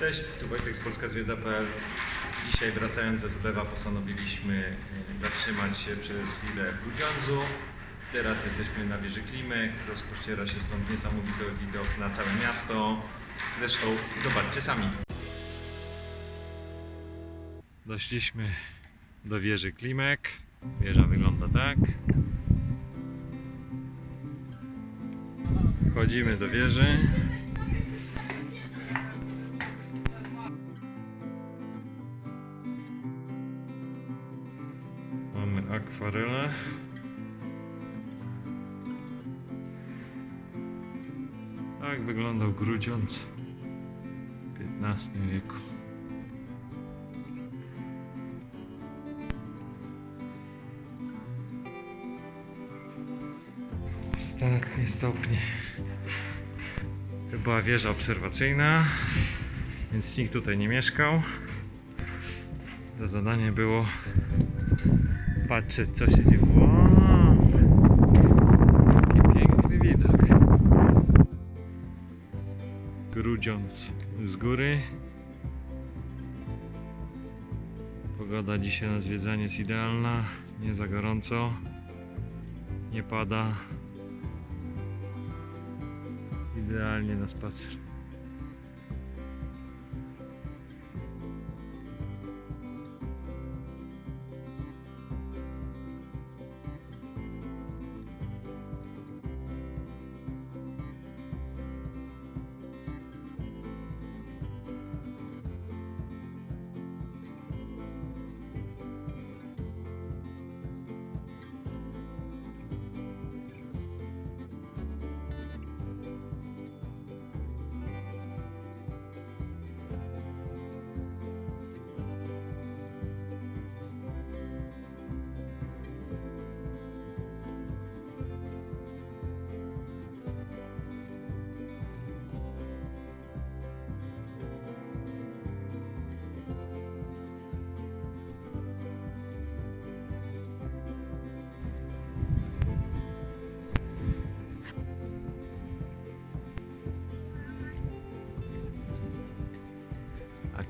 Cześć, tu Wojtek z Polska Zwiedza.pl. Dzisiaj wracając ze Zblewa postanowiliśmy e, zatrzymać się przez chwilę w Grudziądzu. Teraz jesteśmy na wieży Klimek, rozpościera się stąd niesamowity widok na całe miasto. Zresztą zobaczcie sami. Doszliśmy do wieży Klimek. Wieża wygląda tak. Wchodzimy do wieży. Akwarele. Tak wyglądał Grudziądz w XV wieku. Ostatnie stopnie. To była wieża obserwacyjna, więc nikt tutaj nie mieszkał. To zadanie było patrzeć co się dzieje. Wow! Jaki piękny widok. Grudziądz z góry. Pogoda dzisiaj na zwiedzanie jest idealna. Nie za gorąco. Nie pada. Idealnie na spacer.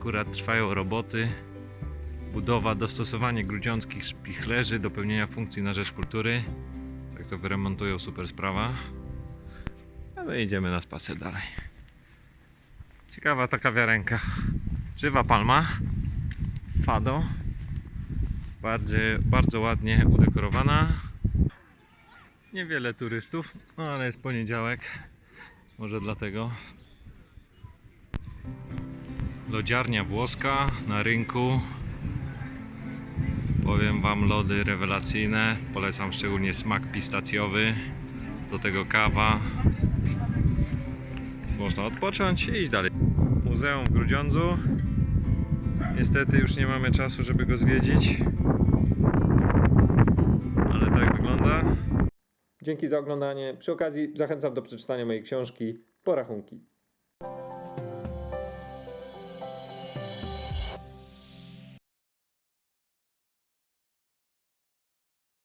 Akurat trwają roboty. Budowa, dostosowanie grudziąckich spichlerzy do pełnienia funkcji na rzecz kultury. Tak to wyremontują, super sprawa. A my idziemy na spacer dalej. Ciekawa ta kawiarenka. Żywa palma. Fado. Bardzo, bardzo ładnie udekorowana. Niewiele turystów, no ale jest poniedziałek. Może dlatego. Lodziarnia włoska na rynku. Powiem Wam, lody rewelacyjne. Polecam szczególnie smak pistacjowy. Do tego kawa. Można odpocząć i iść dalej. Muzeum w Grudziądzu. Niestety już nie mamy czasu, żeby go zwiedzić. Ale tak wygląda. Dzięki za oglądanie. Przy okazji zachęcam do przeczytania mojej książki Porachunki.